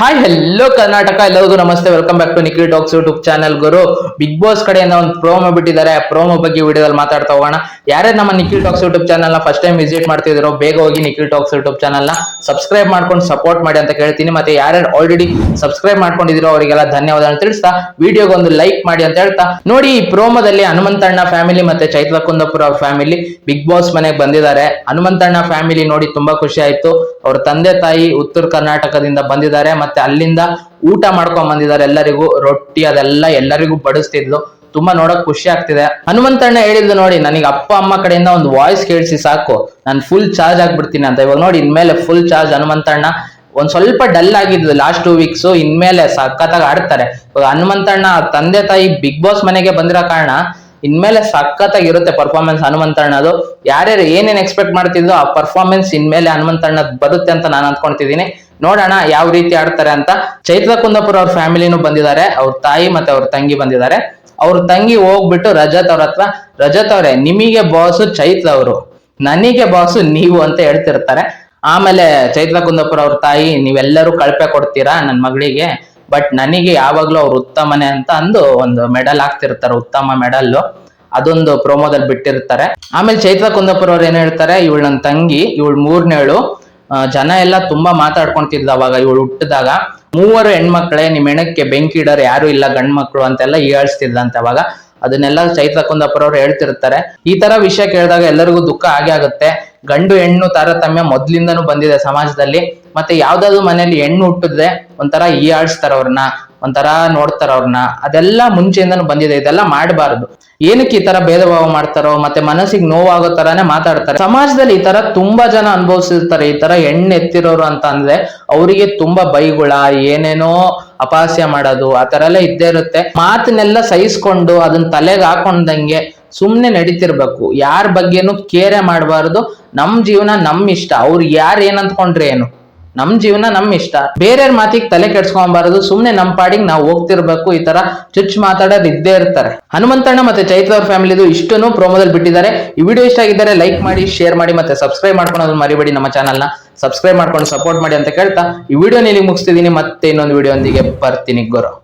Hi hello Karnataka ಎಲ್ಲರಿಗೂ namaste. Welcome back to Nikhil talks YouTube channel Guru Bigg Boss ಕಡೆಯಿಂದ ಒಂದು promo ಬಿಟ್ಟಿದ್ದಾರೆ. Promo ಬಗ್ಗೆ ವಿಡಿಯೋದಲ್ಲಿ ಮಾತಾಡ್ತಾ ಹೋಗೋಣ. ಯಾರೇ ನಮ್ಮ Nikhil talks YouTube channel first time visit ಮಾಡ್ತಿದ್ದೀರೋ, ಬೇಗ ಹೋಗಿ ನಿಖಿಲ್ ಟಾಕ್ಸ್ ಯೂಟ್ಯೂಬ್ ಚಾನಲ್ನ ಸಬ್ಸ್ಕ್ರೈಬ್ ಮಾಡ್ಕೊಂಡು ಸಪೋರ್ಟ್ ಮಾಡಿ ಅಂತ ಕೇಳ್ತೀನಿ. ಮತ್ತೆ ಯಾರ್ಯಾರು ಆಲ್ರೆಡಿ ಸಬ್ಸ್ಕ್ರೈಬ್ ಮಾಡ್ಕೊಂಡಿದ್ದೀರೋ, ಅವರಿಗೆಲ್ಲ ಧನ್ಯವಾದ ಅಂತ ತಿಳಿಸ್ತಾ ವಿಡಿಯೋಗೆ ಒಂದು ಲೈಕ್ ಮಾಡಿ ಅಂತ ಹೇಳ್ತಾ, ನೋಡಿ ಈ ಪ್ರೋಮೋದಲ್ಲಿ ಹನುಮಂತಣ್ಣ ಫ್ಯಾಮಿಲಿ ಮತ್ತೆ Chaitra Kundapura family Bigg Boss ಮನೆಗೆ ಬಂದಿದ್ದಾರೆ. ಹನುಮಂತಣ್ಣ ಫ್ಯಾಮಿಲಿ ನೋಡಿ ತುಂಬಾ ಖುಷಿ ಆಯ್ತು. ಅವ್ರ ತಂದೆ ತಾಯಿ ಉತ್ತರ ಕರ್ನಾಟಕದಿಂದ ಬಂದಿದ್ದಾರೆ. ಮತ್ತೆ ಅಲ್ಲಿಂದ ಊಟ ಮಾಡ್ಕೊಂಡ್ ಬಂದಿದ್ದಾರೆ ಎಲ್ಲರಿಗೂ, ರೊಟ್ಟಿ ಅದೆಲ್ಲ ಎಲ್ಲರಿಗೂ ಬಡಿಸ್ತಿದ್ಲು. ತುಂಬಾ ನೋಡಕ್ ಖುಷಿ ಆಗ್ತಿದೆ. ಹನುಮಂತಣ್ಣ ಹೇಳಿದ್ದು ನೋಡಿ, ನನಗೆ ಅಪ್ಪ ಅಮ್ಮ ಕಡೆಯಿಂದ ಒಂದು ವಾಯ್ಸ್ ಕೇಳಿಸಿ ಸಾಕು. ನಾನು ಫುಲ್ ಚಾರ್ಜ್ ಆಗ್ಬಿಡ್ತೀನಿ ಅಂತ. ಇವಾಗ ನೋಡಿ, ಇನ್ಮೇಲೆ ಫುಲ್ ಚಾರ್ಜ್ ಹನುಮಂತಣ್ಣ ಒಂದ್ ಸ್ವಲ್ಪ ಡಲ್ ಆಗಿದ್ದು ಲಾಸ್ಟ್ ಟೂ ವೀಕ್ಸ್ ಇನ್ಮೇಲೆ ಸಖತ್ತಾಗಿ ಆಡ್ತಾರೆ. ಇವಾಗ ಹನುಮಂತಣ್ಣ ತಂದೆ ತಾಯಿ ಬಿಗ್ ಬಾಸ್ ಮನೆಗೆ ಬಂದಿರೋ ಕಾರಣ ಇನ್ಮೇಲೆ ಸಖತ್ತಾಗಿರುತ್ತೆ ಪರ್ಫಾರ್ಮೆನ್ಸ್ ಹನುಮಂತಣ್ಣದು ಯಾರ್ಯಾರು ಏನೇನು ಎಕ್ಸ್ಪೆಕ್ಟ್ ಮಾಡ್ತಿದ್ದೋ ಆ ಪರ್ಫಾರ್ಮೆನ್ಸ್ ಇನ್ಮೇಲೆ ಹನುಮಂತಣ್ಣದ್ ಬರುತ್ತೆ ಅಂತ ನಾನು ಅಂದ್ಕೊಂತಿದ್ದೀನಿ. ನೋಡೋಣ ಯಾವ ರೀತಿ ಆಡ್ತಾರೆ ಅಂತ. ಚೈತ್ರ ಕುಂದಾಪುರ ಅವ್ರ ಫ್ಯಾಮಿಲಿನೂ ಬಂದಿದ್ದಾರೆ. ಅವ್ರ ತಾಯಿ ಮತ್ತೆ ಅವ್ರ ತಂಗಿ ಬಂದಿದ್ದಾರೆ. ಅವ್ರ ತಂಗಿ ಹೋಗ್ಬಿಟ್ಟು ರಜತ್ ಅವ್ರ ಹತ್ರ, ರಜತ್ ಅವ್ರೆ, ನಿಮಗೆ ಬಾಸು ಚೈತ್ರ ಅವರು. ನನಗೆ ಬಾಸು ನೀವು ಅಂತ ಹೇಳ್ತಿರ್ತಾರೆ. ಆಮೇಲೆ ಚೈತ್ರ ಕುಂದಾಪುರ ಅವ್ರ ತಾಯಿ, ನೀವೆಲ್ಲರೂ ಕಳಪೆ ಕೊಡ್ತೀರಾ ನನ್ನ ಮಗಳಿಗೆ? ಬಟ್ ನನಗೆ ಯಾವಾಗ್ಲೂ ಅವ್ರು ಉತ್ತಮನೆ ಅಂತ ಅಂದು ಒಂದು ಮೆಡಲ್ ಹಾಕ್ತಿರ್ತಾರೆ, ಉತ್ತಮ ಮೆಡಲ್ ಅದೊಂದು ಪ್ರೋಮೋದಲ್ಲಿ ಬಿಟ್ಟಿರ್ತಾರೆ. ಆಮೇಲೆ ಚೈತ್ರ ಕುಂದಾಪುರ ಅವ್ರು ಏನ್ ಹೇಳ್ತಾರೆ, ಇವಳು ನನ್ನ ತಂಗಿ, ಇವಳು ಮೂರ್ನೇಳು ಜನ ಎಲ್ಲ ತುಂಬಾ ಮಾತಾಡ್ಕೊಂತಿದ್ದ ಅವಾಗ ಇವಳು ಹುಟ್ಟಿದಾಗ. ಮೂವರು ಹೆಣ್ಮಕ್ಳೇ, ನಿಮ್ ಹೆಣಕ್ಕೆ ಬೆಂಕಿ ಇಡೋರು ಯಾರು ಇಲ್ಲ, ಗಂಡ್ ಮಕ್ಳು ಅಂತೆಲ್ಲ ಅಂತ ಅವಾಗ. ಅದನ್ನೆಲ್ಲ ಚೈತ್ರ ಕುಂದಾಪುರ ಅವ್ರು ಹೇಳ್ತಿರ್ತಾರೆ. ಈ ತರ ವಿಷಯ ಕೇಳಿದಾಗ ಎಲ್ಲರಿಗೂ ದುಃಖ ಆಗೇ ಆಗುತ್ತೆ. ಗಂಡು ಹೆಣ್ಣು ತಾರತಮ್ಯ ಮೊದ್ಲಿಂದನೂ ಬಂದಿದೆ ಸಮಾಜದಲ್ಲಿ. ಮತ್ತೆ ಯಾವ್ದಾದ್ರು ಮನೇಲಿ ಹೆಣ್ಣು ಹುಟ್ಟಿದ್ರೆ ಒಂಥರ ಹೀಯಾಳಿಸ್ತಾರ ಅವ್ರನ್ನ, ಒಂಥರ ನೋಡ್ತಾರ ಅವ್ರನ್ನ. ಅದೆಲ್ಲ ಮುಂಚೆಯಿಂದನೂ ಬಂದಿದೆ, ಇದೆಲ್ಲ ಮಾಡಬಾರದು. ಏನಕ್ಕೆ ಈ ತರ ಭೇದ ಭಾವ ಮಾಡ್ತಾರೋ, ಮತ್ತೆ ಮನಸ್ಸಿಗೆ ನೋವಾಗೋ ತರಾನೇ ಮಾತಾಡ್ತಾರೆ. ಸಮಾಜದಲ್ಲಿ ಈ ತರ ತುಂಬಾ ಜನ ಅನುಭವಿಸಿರ್ತಾರೆ, ಈ ತರ ಹೆಣ್ಣು ಎತ್ತಿರೋರು ಅಂತ ಅಂದ್ರೆ ಅವರಿಗೆ ತುಂಬಾ ಬೈಗುಳ, ಏನೇನೋ ಅಪಹಾಸ್ಯ ಮಾಡೋದು, ಆ ತರ ಎಲ್ಲ ಇದ್ದೇ ಇರುತ್ತೆ. ಮಾತನ್ನೆಲ್ಲ ಸಹಿಸ್ಕೊಂಡು ಅದನ್ನ ತಲೆಗೆ ಹಾಕೊಂಡಂಗೆ ಸುಮ್ನೆ ನಡೀತಿರ್ಬೇಕು. ಯಾರ ಬಗ್ಗೆನೂ ಕೇರೆ ಮಾಡಬಾರ್ದು. ನಮ್ ಜೀವನ ನಮ್ಮ ಇಷ್ಟ. ಅವ್ರು ಯಾರು ಏನ್ ಅಂದ್ಕೊಂಡ್ರೆ ಏನು? ನಮ್ ಜೀವನ ನಮ್ಮ ಇಷ್ಟ. ಬೇರೆಯವ್ರ ಮಾತಿಗೆ ತಲೆ ಕೆಡ್ಸ್ಕೊಂಬಾರದು. ಸುಮ್ನೆ ನಮ್ಮ ಪಾಡಿಗೆ ನಾವು ಹೋಗ್ತಿರ್ಬೇಕು. ಈ ತರ ಚುಚ್ ಮಾತಾಡೋರು ಇದ್ದೇ ಇರ್ತಾರೆ. ಹನುಮಂತಣ್ಣ ಮತ್ತೆ ಚೈತ್ರ ಅವ್ರ ಫ್ಯಾಮಿಲಿದು ಇಷ್ಟನ್ನು ಪ್ರೋಮೋದಲ್ಲಿ ಬಿಟ್ಟಿದ್ದಾರೆ. ಈ ವಿಡಿಯೋ ಇಷ್ಟ ಆಗಿದ್ದಾರೆ ಲೈಕ್ ಮಾಡಿ, ಶೇರ್ ಮಾಡಿ ಮತ್ತೆ ಸಬ್ಸ್ಕ್ರೈಬ್ ಮಾಡ್ಕೊಳೋದು ಮರಿಬೇಡಿ ನಮ್ಮ ಚಾನಲ್ನ. ಸಬ್ಸ್ಕ್ರೈಬ್ ಮಾಡ್ಕೊಂಡು ಸಪೋರ್ಟ್ ಮಾಡಿ ಅಂತ ಕೇಳ್ತಾ ಈ ವಿಡಿಯೋ ನಿಮಗೆ ಮುಗಿಸ್ತಿದ್ದೀನಿ. ಮತ್ತೆ ಇನ್ನೊಂದು ವಿಡಿಯೋ ಒಂದಿಗೆ ಬರ್ತೀನಿ ಗುರು.